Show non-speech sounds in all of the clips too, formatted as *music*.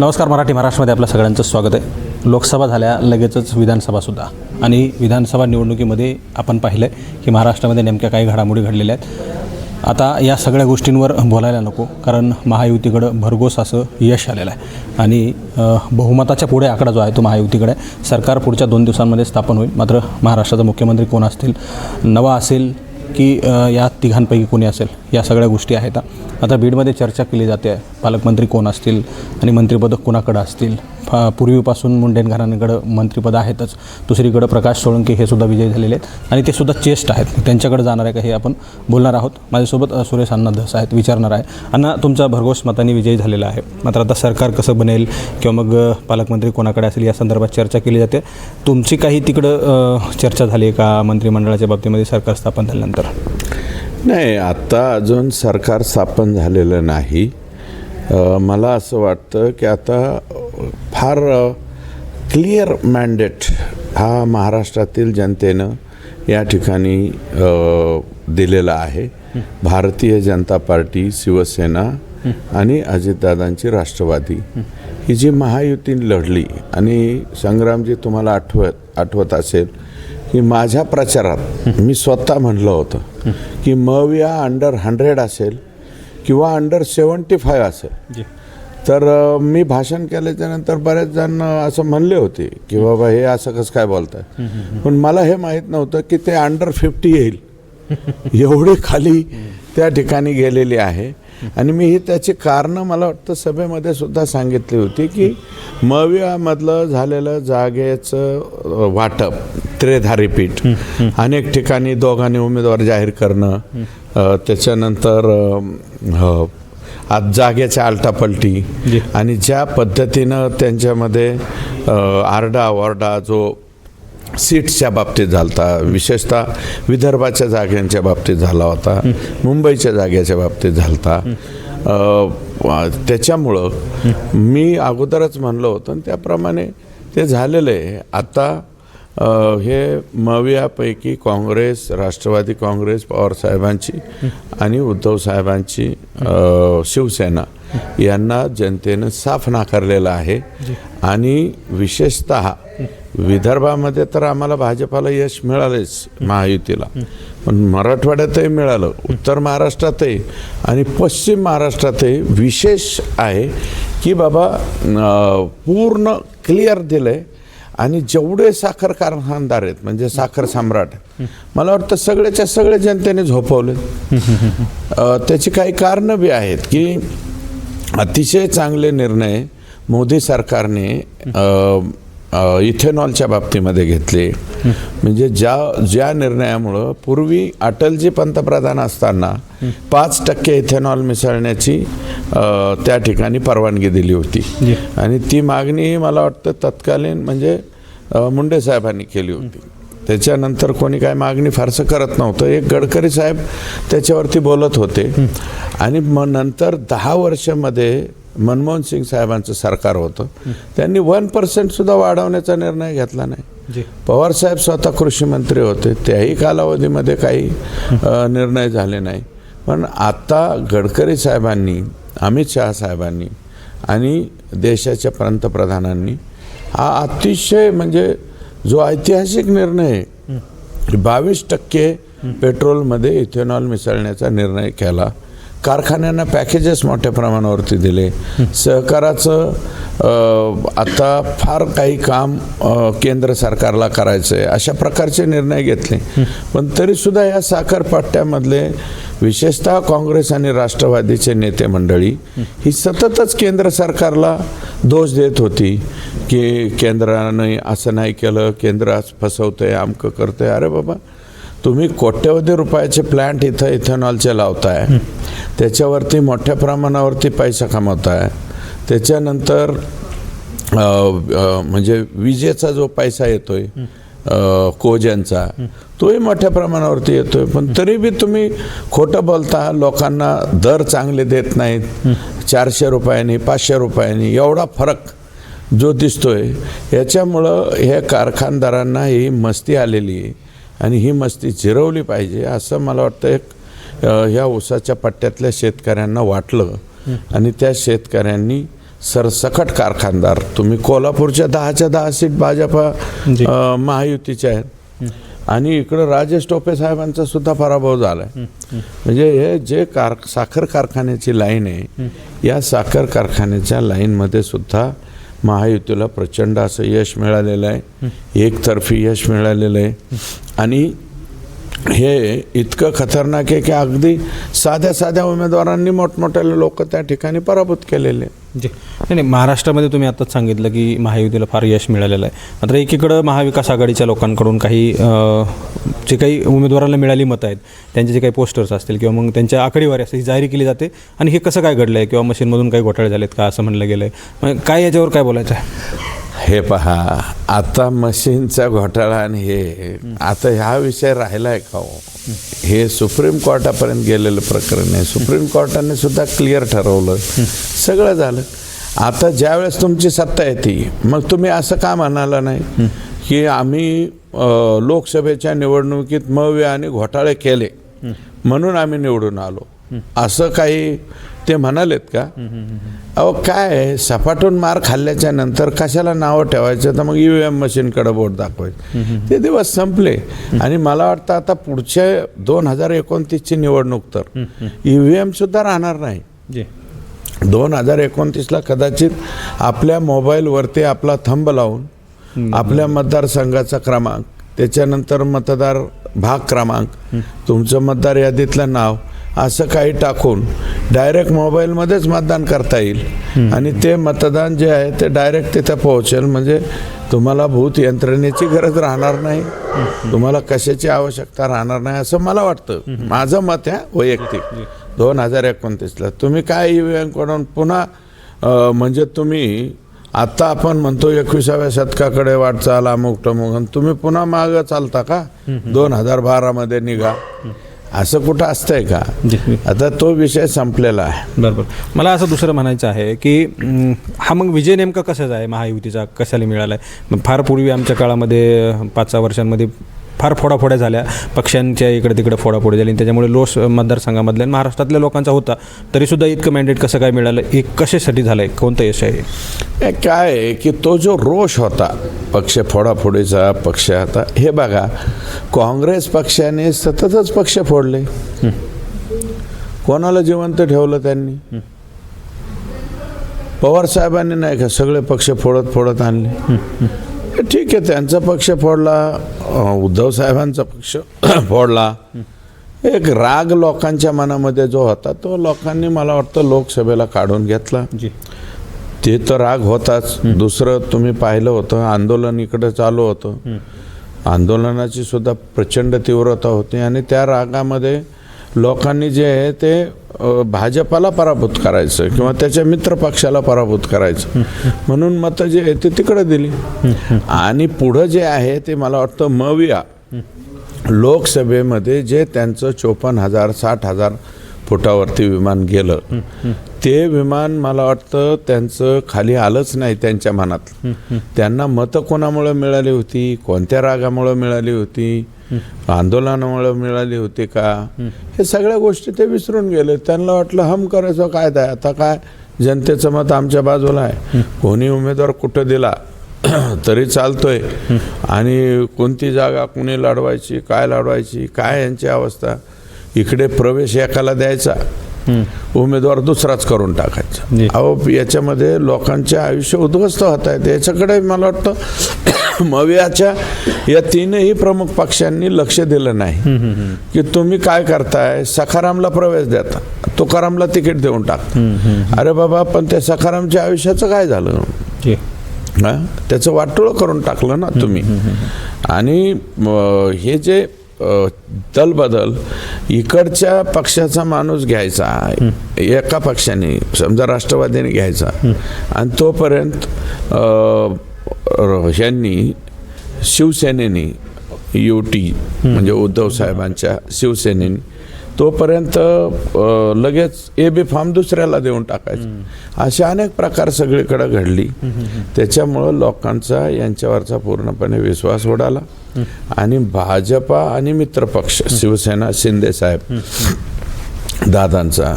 नमस्कार मराठी महाराष्ट्रामध्ये आपल्या सगळ्यांचं स्वागत आहे. लोकसभा झाल्या लगेचच विधानसभासुद्धा आणि विधानसभा निवडणुकीमध्ये आपण पाहिलं आहे की महाराष्ट्रामध्ये नेमक्या काही घडामोडी घडलेल्या आहेत. आता या सगळ्या गोष्टींवर बोलायला नको कारण महायुतीकडं भरघोस असं यश आलेलं आहे. आणि बहुमताच्या पुढे आकडा जो आहे तो महायुतीकडे आहे. सरकार पुढच्या दोन दिवसांमध्ये स्थापन होईल. मात्र महाराष्ट्राचा मुख्यमंत्री कोण असतील? नवा असेल की या तिघांपैकी कोणी असेल? या सगळ्या गोष्टी आहेत. आता बीडमध्ये चर्चा केली जाते. आहे पालकमंत्री कोण असतील आणि मंत्रिपदं कोणाकडं असतील? पूर्वीपासून मुंडेन घराण्याकडं मंत्रिपद आहेतच. दुसरीकडं प्रकाश सोळंके हे सुद्धा विजयी झालेले आहेत. आणि ते सुद्धा चेस्ट आहेत. त्यांच्याकडे जाणार आहे का हे आपण बोलणार आहोत. माझ्यासोबत सुरेश अण्णा धस आहेत विचारणार आहे. अण्णा तुमचा भरघोस मताने विजयी झालेला आहे. मात्र आता सरकार कसं बनेल किंवा मग पालकमंत्री कोणाकडे असेल या संदर्भात चर्चा केली जाते. तुमची काही तिकडं चर्चा झाली आहे का मंत्रिमंडळाच्या बाबतीमध्ये सरकार स्थापन झाल्यानंतर? नाही आत्ता अजून सरकार स्थापन झालेलं नाही. मला असं वाटतं की आता फार क्लिअर मॅन्डेट हा महाराष्ट्रातील जनतेनं या ठिकाणी दिलेला आहे. भारतीय जनता पार्टी शिवसेना आणि अजितदादांची राष्ट्रवादी. ही जी महायुती लढली आणि संग्रामजी तुम्हाला आठवत आठवत असेल की माझ्या प्रचारात मी स्वतः म्हणलं होतं की मविया अंडर हंड्रेड असेल किंवा अंडर सेवन्टी फाय असेल तर मी भाषण केल्याच्यानंतर बरेच जण असं म्हणले होते की बाबा हे असं कसं काय बोलताय. पण मला हे माहीत नव्हतं की ते अंडर फिफ्टी येईल. एवढे खाली त्या ठिकाणी गेलेली आहे. आणि मी ही त्याची कारणं मला वाटतं सभेमध्ये सुद्धा सांगितली होती की मवियामधलं झालेलं जागेचं वाटप त्रेधारी पीठ अनेक ठिकाणी दोघांनी उमेदवार जाहीर करणं त्याच्यानंतर अ, आज जागेच्या आलटापलटी. आणि ज्या पद्धतीनं त्यांच्यामध्ये आरडा ओरडा जो सीट्सच्या बाबतीत झालता विशेषतः विदर्भाच्या जागांच्या बाबतीत झाला होता मुंबईच्या जागेच्या बाबतीत झालता अ, त्याच्यामुळं मी अगोदरच म्हणलं होतं त्याप्रमाणे ते झालेलं आहे. आता हे मवियापैकी काँग्रेस राष्ट्रवादी काँग्रेस पवारसाहेबांची आणि उद्धव साहेबांची शिवसेना यांना जनतेनं साफ नाकारलेलं आहे. आणि विशेषत विदर्भामध्ये तर आम्हाला भाजपाला यश मिळालेच महायुतीला. पण मराठवाड्यातही मिळालं उत्तर महाराष्ट्रातही आणि पश्चिम महाराष्ट्रातही विशेष आहे की बाबा पूर्ण क्लिअर दिलं आहे आणि जेवढे साखर कारखानदार आहेत म्हणजे साखर सम्राट मला वाटतं सगळ्याच्या सगळे जनतेने झोपवले. त्याची काही कारणं बी आहेत की अतिशय चांगले निर्णय मोदी सरकारने इथेनॉलच्या बाबतीमध्ये घेतले. म्हणजे ज्या ज्या निर्णयामुळं पूर्वी अटलजी पंतप्रधान असताना पाच टक्के इथेनॉल मिसळण्याची त्या ठिकाणी परवानगी दिली होती. आणि ती मागणी मला वाटतं तत्कालीन म्हणजे मुंडे साहेबांनी केली होती. त्याच्यानंतर कोणी काय मागणी फारसं करत नव्हतं. एक गडकरी साहेब त्याच्यावरती बोलत होते. आणि मग नंतर दहा वर्षामध्ये मनमोहन सिंग साहेबांचं सरकार होतं. त्यांनी वन पर्सेंटसुद्धा वाढवण्याचा निर्णय घेतला नाही. पवार साहेब स्वतः कृषी मंत्री होते. त्याही कालावधीमध्ये काही निर्णय झाले नाही. पण आता गडकरी साहेबांनी अमित शहा साहेबांनी आणि देशाच्या पंतप्रधानांनी हा अतिशय म्हणजे जो ऐतिहासिक निर्णय बावीस टक्के पेट्रोलमध्ये इथेनॉल मिसळण्याचा निर्णय केला. कारखान्यांना पॅकेजेस मोठ्या प्रमाणावरती दिले. सहकाराचं आता फार काही काम केंद्र सरकारला करायचं आहे अशा प्रकारचे निर्णय घेतले. पण तरीसुद्धा या साखरपट्ट्यामधले विशेषतः काँग्रेस आणि राष्ट्रवादीचे नेते मंडळी ही सततच केंद्र सरकारला दोष देत होती की केंद्राने असं नाही केलं केंद्र आज फसवतंय आमकं करतंय. अरे बाबा तुम्ही कोट्यवधी रुपयाचे प्लॅन्ट इथं इथेनॉलचे लावताय. त्याच्यावरती मोठ्या प्रमाणावरती पैसा कमवताय. त्याच्यानंतर म्हणजे विजेचा जो पैसा येतोय अ, कोजनचा तोही मोठ्या प्रमाणावरती येतोय. पण तरी बी तुम्ही खोटं बोलता लोकांना दर चांगले देत नाहीत. चारशे रुपयांनी पाचशे रुपयांनी एवढा फरक जो दिसतोय याच्यामुळं हे कारखानदारांना ही मस्ती आलेली आहे. आणि ही मस्ती जिरवली पाहिजे असं मला वाटतं एक ह्या ऊसाच्या पट्ट्यातल्या शेतकऱ्यांना वाटलं. आणि त्या शेतकऱ्यांनी सरसकट कारखानदार तुम्ही कोल्हापूरच्या दहाच्या दहा सीट भाजपा महायुतीच्या आहेत. आणि इकडं राजेश टोपे साहेबांचा सुद्धा पराभव झाला म्हणजे हे जे कार साखर कारखान्याची लाईन आहे या साखर कारखान्याच्या लाईनमध्ये सुद्धा महायुतीला प्रचंड असं यश मिळालेलं आहे. एकतर्फी यश मिळालेलं आहे. आणि हे इतकं खतरनाक आहे की अगदी साध्या साध्या उमेदवारांनी मोठमोठ्या लोक त्या ठिकाणी पराभूत केलेले. आहेत. जी. नाही नाही महाराष्ट्रामध्ये तुम्ही आत्ताच सांगितलं की महायुतीला फार यश मिळालेलं आहे. मात्र एकीकडं महाविकास आघाडीच्या लोकांकडून काही जे काही उमेदवाराला मिळाली मतं आहेत त्यांचे जे काही पोस्टर्स असतील किंवा मग त्यांच्या आकडेवारी असते ही जाहीर केली जाते. आणि हे कसं काय घडलं आहे किंवा मशीनमधून काही घोटाळे झालेत का असं म्हणलं गेलं आहे काय याच्यावर काय बोलायचं? आहे हे पहा आता मशीनचा घोटाळा आणि हे आता ह्या विषय राहिला आहे का हो? हे सुप्रीम कोर्टापर्यंत गेलेलं प्रकरण आहे. सुप्रीम कोर्टाने सुद्धा क्लिअर ठरवलं. सगळं झालं. आता ज्यावेळेस तुमची सत्ता येते मग तुम्ही असं का म्हणाला नाही? की आम्ही लोकसभेच्या निवडणुकीत मव्य आणि घोटाळे केले म्हणून आम्ही निवडून आलो. असं काही ते म्हणालेत का अहो काय आहे, सपाटून मार खाल्ल्याच्या नंतर कशाला नावं ठेवायचं? तर मग ई व्ही एम मशीनकडे बोट दाखवायचं. ते दिवस संपले. आणि मला वाटतं आता पुढच्या दोन हजार एकोणतीसची निवडणूक तर ई व्ही एम सुद्धा राहणार नाही. जी. दोन हजार एकोणतीसला कदाचित आपल्या मोबाईलवरती आपला थंब लावून आपल्या मतदारसंघाचा क्रमांक त्याच्यानंतर मतदार भाग क्रमांक तुमचं मतदार यादीतलं नाव असं काही टाकून डायरेक्ट मोबाईलमध्येच मतदान करता येईल. आणि ते मतदान जे आहे ते डायरेक्ट तिथं पोहोचेल. म्हणजे तुम्हाला भूत यंत्रणेची गरज राहणार नाही. तुम्हाला कशाची आवश्यकता राहणार नाही असं मला वाटतं. माझं मत आहे वैयक्तिक. दोन हजार एकोणतीसला. तुम्ही काय ईव्हीएमकडून पुन्हा म्हणजे तुम्ही आत्ता आपण म्हणतो एकविसाव्या शतकाकडे वाटचाल अमुक टमुक तुम्ही पुन्हा मागं चालता का? दोन हजार बारामध्ये निघा. असं कुठं असतंय का? आता तो विषय संपलेला आहे. बरोबर. मला असं दुसरं म्हणायचं आहे की हा मग विजय नेमका कशाचा आहे? महायुतीचा कशाला मिळाला आहे फार पूर्वी आमच्या काळामध्ये पाच सहा वर्षांमध्ये फार फोडाफोड्या झाल्या. पक्षांच्या इकडे तिकडे फोडाफोडी झाली आणि त्याच्यामुळे लोस मतदारसंघामधल्या महाराष्ट्रातल्या लोकांचा होता. तरीसुद्धा इतकं मॅन्डेट कसं काय मिळालं? एक कशासाठी झालं आहे कोणतं यश आहे काय आहे की तो जो रोष होता पक्ष फोडाफोडीचा पक्ष आता हे बघा काँग्रेस पक्षाने सततच पक्ष फोडले. कोणाला जिवंत ठेवलं त्यांनी? पवार साहेबांनी नाही का सगळे पक्ष फोडत फोडत आणले. ठीक आहे त्यांचा पक्ष फोडला उद्धव साहेबांचा पक्ष *clears throat* फोडला. एक राग लोकांच्या मनामध्ये जो होता तो लोकांनी मला वाटतं लोकसभेला काढून घेतला. जी. ते तर राग होताच. दुसरं तुम्ही पाहिलं होतं आंदोलन इकडे चालू होतं. आंदोलनाची सुद्धा प्रचंड तीव्रता होती आणि त्या रागामध्ये लोकांनी जे आहे ते भाजपाला पराभूत करायचं किंवा त्याच्या मित्रपक्षाला पराभूत करायचं. म्हणून मतं जे आहे ते तिकडे दिली. आणि पुढं जे आहे ते मला वाटतं मविया लोकसभेमध्ये जे त्यांचं चोपन्न हजार साठ हजार फुटावरती विमान गेलं ते विमान मला वाटतं त्यांचं खाली आलंच नाही त्यांच्या मनात. त्यांना मतं कोणामुळे मिळाली होती? कोणत्या रागामुळे मिळाली होती? आंदोलनामुळे मिळाली होती का? हे सगळ्या गोष्टी ते विसरून गेले. त्यांना वाटलं हम करायचं काय आहे. आता काय? जनतेचं मत आमच्या बाजूला आहे. कोणी उमेदवार कुठं दिला? *clears throat* तरी चालतोय. आणि कोणती जागा कुणी लढवायची काय लढवायची काय यांची अवस्था? इकडे प्रवेश एकाला द्यायचा. उमेदवार दुसराच करून. टाकायचा. अहो याच्यामध्ये लोकांचे आयुष्य उद्ध्वस्त होत आहेत याच्याकडे मला वाटतं *coughs* मवियाच्या या तीनही प्रमुख पक्षांनी लक्ष दिलं नाही. की तुम्ही काय करताय? सखारामला प्रवेश देता. तुकारामला तिकीट देऊन टाक. अरे बाबा पण त्या सखारामच्या आयुष्याचं काय झालं? हा? त्याचं वाटोळं करून टाकलं ना तुम्ही. आणि हे जे दलबदल इकडच्या पक्षाचा माणूस घ्यायचा. एका पक्षाने समजा राष्ट्रवादीने घ्यायचा. आणि तोपर्यंत यांनी शिवसेनेने युटी म्हणजे उद्धव साहेबांच्या शिवसेनेने तोपर्यंत लगेच ए बी फॉर्म दुसऱ्याला देऊन टाकायचं. अशा अनेक प्रकार सगळीकडे घडली. त्याच्यामुळं लोकांचा यांच्यावरचा पूर्णपणे विश्वास उडाला. आणि भाजपा आणि मित्रपक्ष शिवसेना शिंदे साहेब दादांचा.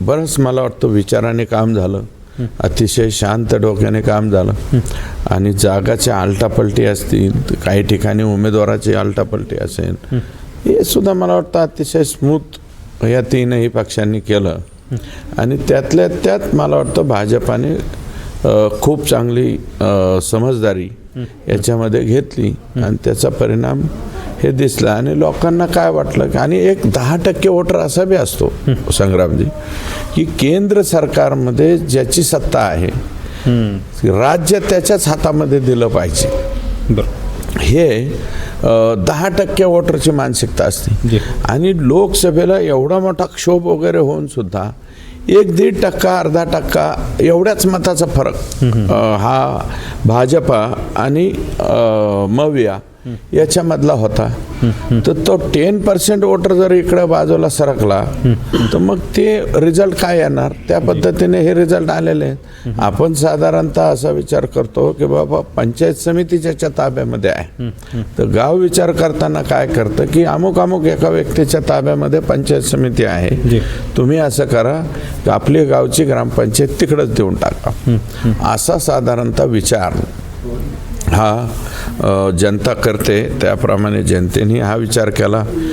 बरंच मला वाटतं विचाराने काम झालं. अतिशय शांत डोक्याने काम झालं. आणि जागाची आलटापलटी असतील काही ठिकाणी उमेदवाराची आलटापलटी असेल हे सुद्धा मला वाटतं अतिशय स्मूथ या तीनही पक्षांनी केलं. आणि त्यातल्या त्यात मला वाटतं भाजपाने खूप चांगली समजदारी याच्यामध्ये घेतली आणि त्याचा परिणाम हे दिसला. आणि लोकांना काय वाटलं की आणि एक दहा टक्के वोटर असा बी असतो संग्रामजी की केंद्र सरकारमध्ये ज्याची सत्ता आहे राज्य त्याच्याच हातामध्ये दिलं पाहिजे. बरं. हे दहा टक्के वोटरची मानसिकता असते. आणि लोकसभेला एवढा मोठा क्षोभ वगैरे होऊन सुद्धा एक दीड टक्का अर्धा टक्का एवढ्याच मताचा फरक हा भाजपा आणि मविया याच्यामधला होता. तर तो टेन पर्सेंट वोटर जर इकडे बाजूला सरकला तर मग ते रिझल्ट काय येणार? त्या पद्धतीने हे रिझल्ट आलेले आहेत. आपण साधारणतः असा विचार करतो की बाबा पंचायत समिती ज्याच्या ताब्यामध्ये आहे. तर गाव विचार करताना काय करतं की अमुक अमुक एका व्यक्तीच्या ताब्यामध्ये पंचायत समिती आहे. तुम्ही असं करा की आपली गावची ग्रामपंचायत तिकडंच देऊन टाका. असा साधारणतः विचार. हा जनता करते त्याप्रमाणे जनतेने हा विचार केला.